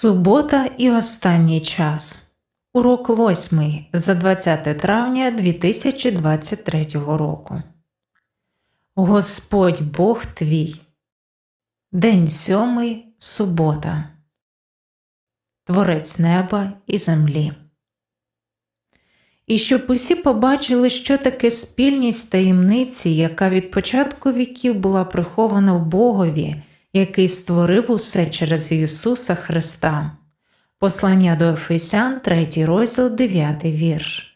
Субота і останній час. Урок 8 за 20 травня 2023 року. Господь Бог твій. День сьомий. Субота. Творець неба і землі. І щоб усі побачили, що таке спільність таємниці, яка від початку віків була прихована в Богові який створив усе через Ісуса Христа. Послання до Ефесян, 3 розділ, 9 вірш.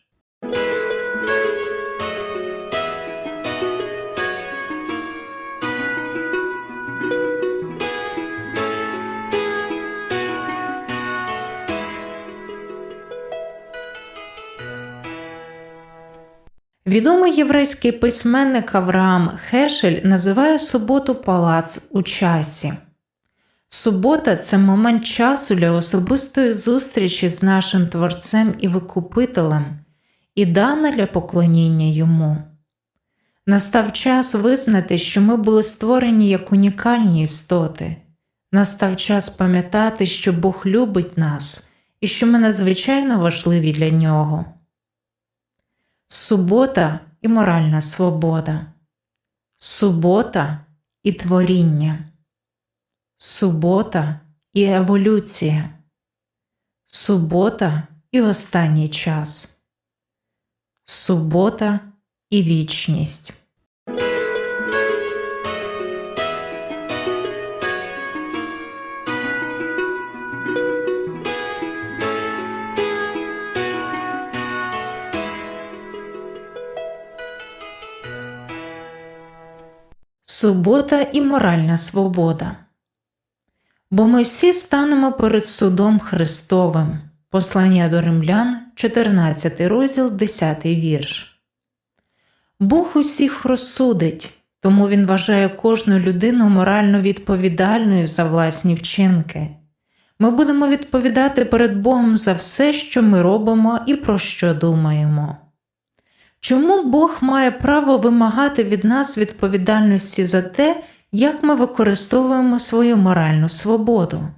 Відомий єврейський письменник Авраам Хешель називає суботу палац у часі. Субота це момент часу для особистої зустрічі з нашим Творцем і Викупителем, і дана для поклоніння йому. Настав час визнати, що ми були створені як унікальні істоти. Настав час пам'ятати, що Бог любить нас і що ми надзвичайно важливі для нього субота і моральна свобода, субота і творіння, субота і еволюція, субота і останній час, субота і вічність. Субота і моральна свобода. Бо ми всі станемо перед судом Христовим. Послання до римлян, 14 розділ, 10 вірш. Бог усіх розсудить, тому Він вважає кожну людину морально відповідальною за власні вчинки. Ми будемо відповідати перед Богом за все, що ми робимо і про що думаємо. Чому Бог має право вимагати від нас відповідальності за те, як ми використовуємо свою моральну свободу?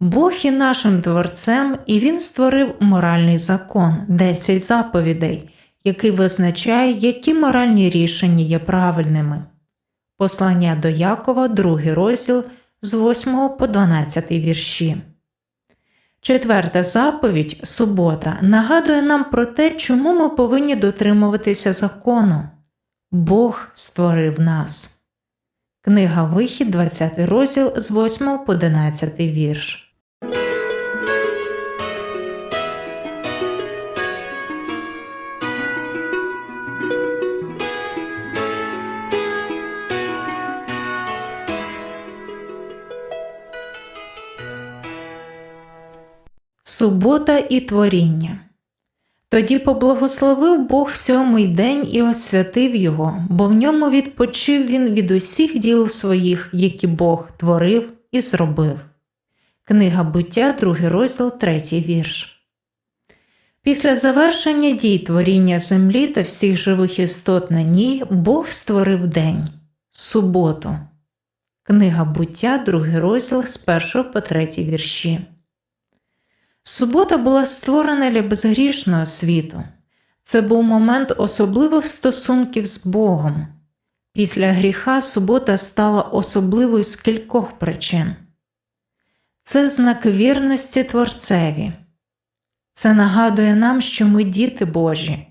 Бог є нашим творцем, і Він створив моральний закон, 10 заповідей, який визначає, які моральні рішення є правильними. Послання до Якова, 2 розділ з 8 по 12 вірші. Четверта заповідь субота нагадує нам про те, чому ми повинні дотримуватися закону. Бог створив нас. Книга Вихід, 20 розділ з 8 по 11 вірш. Субота і творіння. Тоді поблагословив Бог сьомий день і освятив його, бо в ньому відпочив він від усіх діл своїх, які Бог творив і зробив. Книга буття, 2 розділ, 3 вірш. Після завершення дій творіння землі та всіх живих істот на ній Бог створив день суботу. Книга буття, 2 розділ з 1 по 3 вірші. Субота була створена для безгрішного світу. Це був момент особливих стосунків з Богом. Після гріха субота стала особливою з кількох причин. Це знак вірності Творцеві. Це нагадує нам, що ми діти Божі.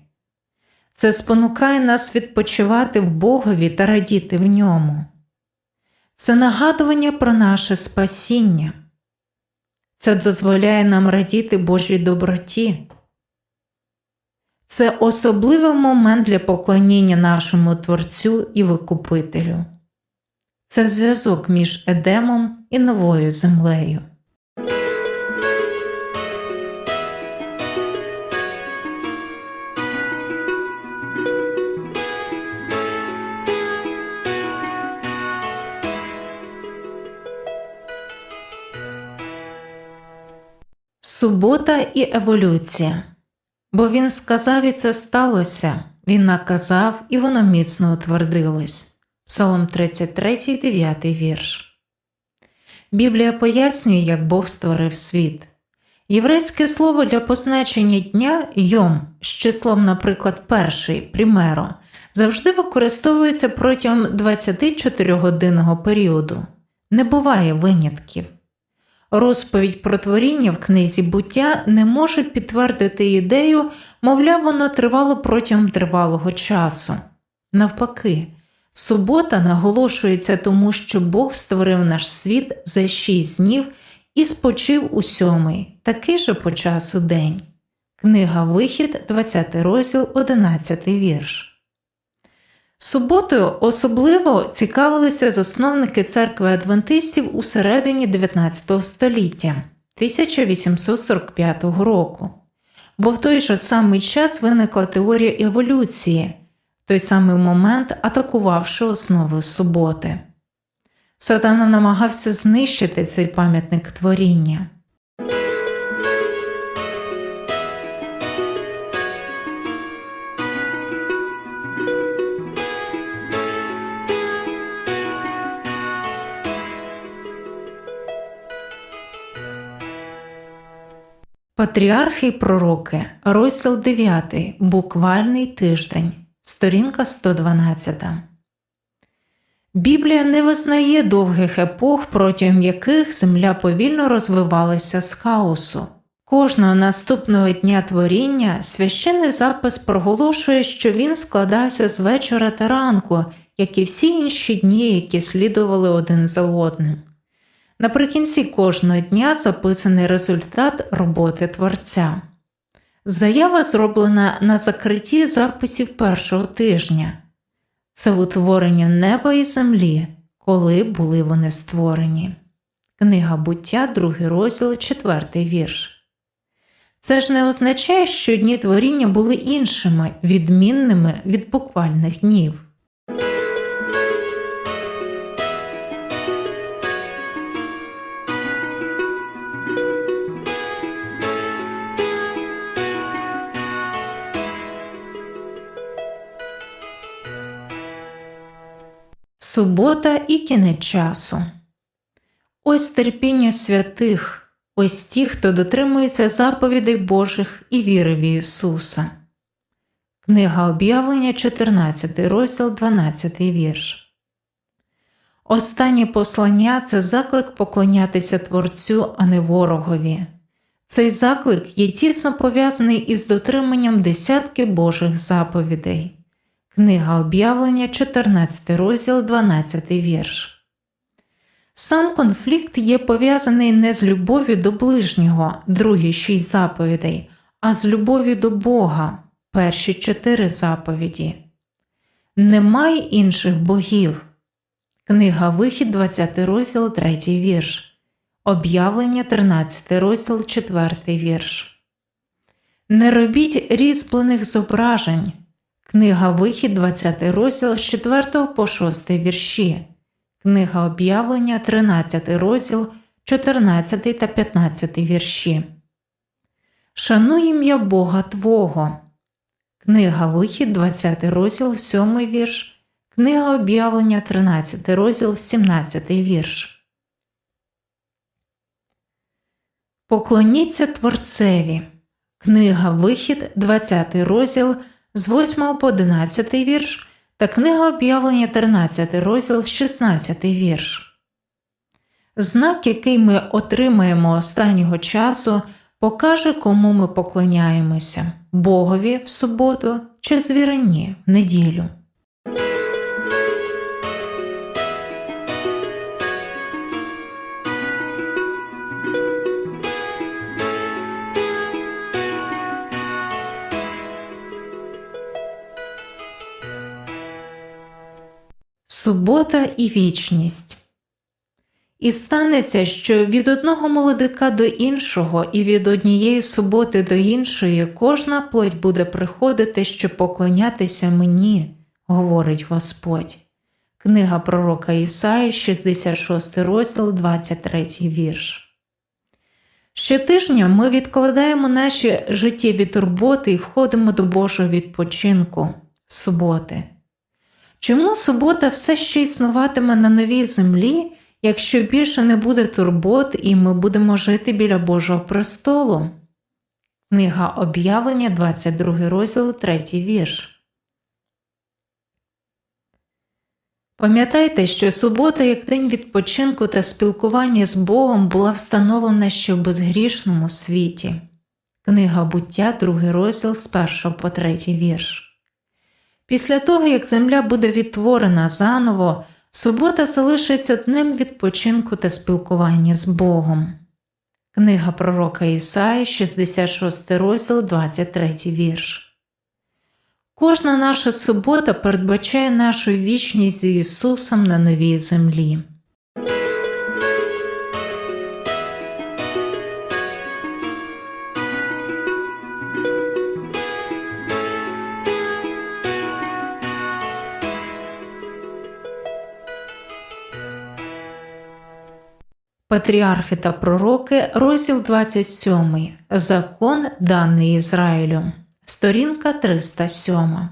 Це спонукає нас відпочивати в Богові та радіти в ньому. Це нагадування про наше спасіння. Це дозволяє нам радіти Божій доброті. Це особливий момент для поклоніння нашому Творцю і Викупителю. Це зв'язок між Едемом і новою землею. Субота і еволюція. Бо він сказав, і це сталося, він наказав, і воно міцно утвердилось. Псалом 33, 9 вірш. Біблія пояснює, як Бог створив світ. Єврейське слово для позначення дня йом з числом, наприклад, перший примеро, завжди використовується протягом 24-годинного періоду. Не буває винятків. Розповідь про творіння в книзі буття не може підтвердити ідею, мовляв, воно тривало протягом тривалого часу. Навпаки, субота наголошується тому, що Бог створив наш світ за шість днів і спочив у сьомий, такий же по часу день. Книга Вихід, 20 розділ, 11 вірш. Суботою особливо цікавилися засновники церкви адвентистів у середині 19 століття 1845 року, бо в той же самий час виникла теорія еволюції, той самий момент атакувавши основи суботи. Сатана намагався знищити цей пам'ятник творіння. Патріархи й пророки, розділ 9, буквальний тиждень, сторінка 112. Біблія не визнає довгих епох, протягом яких земля повільно розвивалася з хаосу. Кожного наступного дня творіння священний запис проголошує, що він складався з вечора та ранку, як і всі інші дні, які слідували один за одним. Наприкінці кожного дня записаний результат роботи творця. Заява зроблена на закритті записів першого тижня це утворення неба і землі, коли були вони створені. Книга буття, 2 розділ, 4 вірш. Це ж не означає, що дні творіння були іншими, відмінними від буквальних днів. Субота і кінець часу. Ось терпіння святих, ось ті, хто дотримується заповідей Божих і віри в Ісуса. Книга об'явлення, 14 розділ, 12 вірш. Останнє послання це заклик поклонятися Творцю, а не ворогові. Цей заклик є тісно пов'язаний із дотриманням десятки Божих заповідей. Книга об'явлення, 14 розділ, 12 вірш. Сам конфлікт є пов'язаний не з любов'ю до ближнього, другі шість заповідей, а з любов'ю до Бога, перші чотири заповіді. Немає інших богів. Книга Вихід, 20 розділ, 3 вірш. Об'явлення 13 розділ, 4 вірш. Не робіть різьблених зображень. Книга Вихід, 20 розділ з 4 по 6 вірші. Книга об'явлення, 13 розділ, 14 та 15 вірші. Шануй ім'я Бога Твого. Книга Вихід, 20 розділ, 7 вірш. Книга об'явлення, 13 розділ, 17 вірш. Поклоніться Творцеві. Книга Вихід, 20 розділ з 8 по 11 вірш та книга об'явлення 13 розділ 16 вірш. Знак, який ми отримаємо останнього часу, покаже, кому ми поклоняємося Богові в суботу чи звірині в неділю. Субота і вічність. І станеться, що від одного молодика до іншого, і від однієї суботи до іншої кожна плоть буде приходити, щоб поклонятися мені, говорить Господь. Книга пророка Ісаї, 66 розділ, 23 вірш. Щотижня ми відкладаємо наші життєві турботи і входимо до Божого відпочинку суботи. Чому субота все ще існуватиме на новій землі, якщо більше не буде турбот і ми будемо жити біля Божого престолу? Книга об'явлення, 22 розділ, 3 вірш. Пам'ятайте, що субота, як день відпочинку та спілкування з Богом, була встановлена ще в безгрішному світі. Книга буття, 2 розділ з 1 по 3 вірш. Після того, як земля буде відтворена заново, субота залишиться днем відпочинку та спілкування з Богом. Книга пророка Ісаї, 66 розділ, 23 вірш. Кожна наша субота передбачає нашу вічність з Ісусом на новій землі. Патріархи та пророки, розділ 27. Закон даний Ізраїлю. Сторінка 307.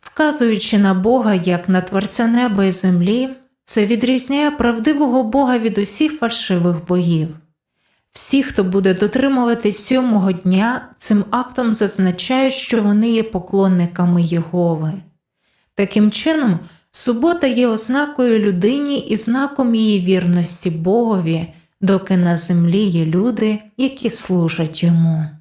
Вказуючи на Бога як на Творця неба і землі, це відрізняє правдивого Бога від усіх фальшивих богів. Всі, хто буде дотримуватись сьомого дня, цим актом зазначають, що вони є поклонниками Єгови. Таким чином, субота є ознакою людині і знаком її вірності Богові, доки на землі є люди, які служать йому.